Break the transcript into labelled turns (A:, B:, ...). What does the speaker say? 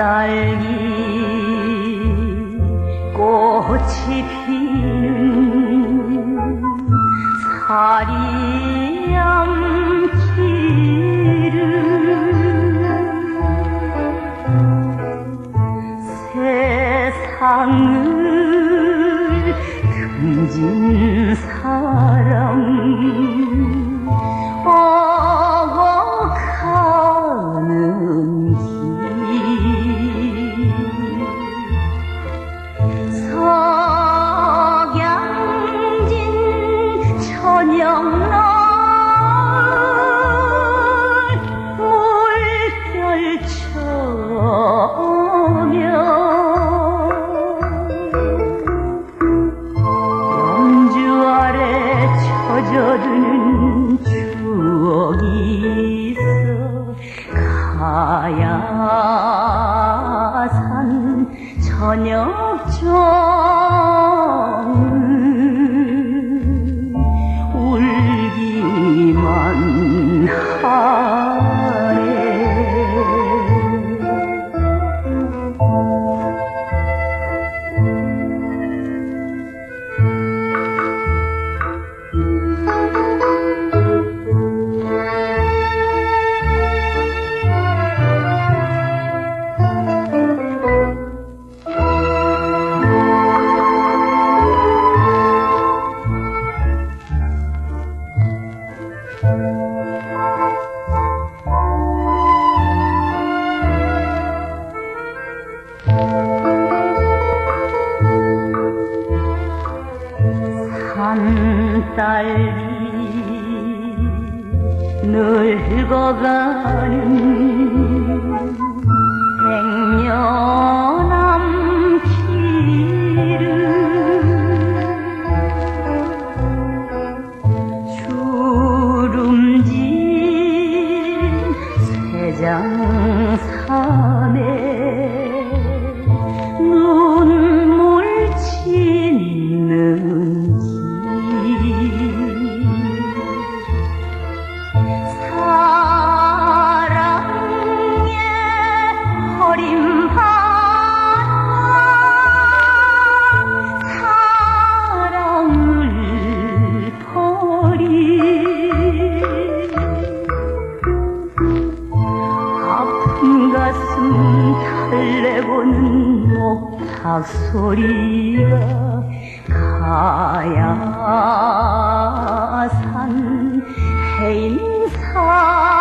A: 산딸기 꽃이 피는 사리암 길을 세상을 등진 사 야산 저녁종은 울기만 하 산딸기 늙어가는 백년암 목탁 소리가 가야산 해인사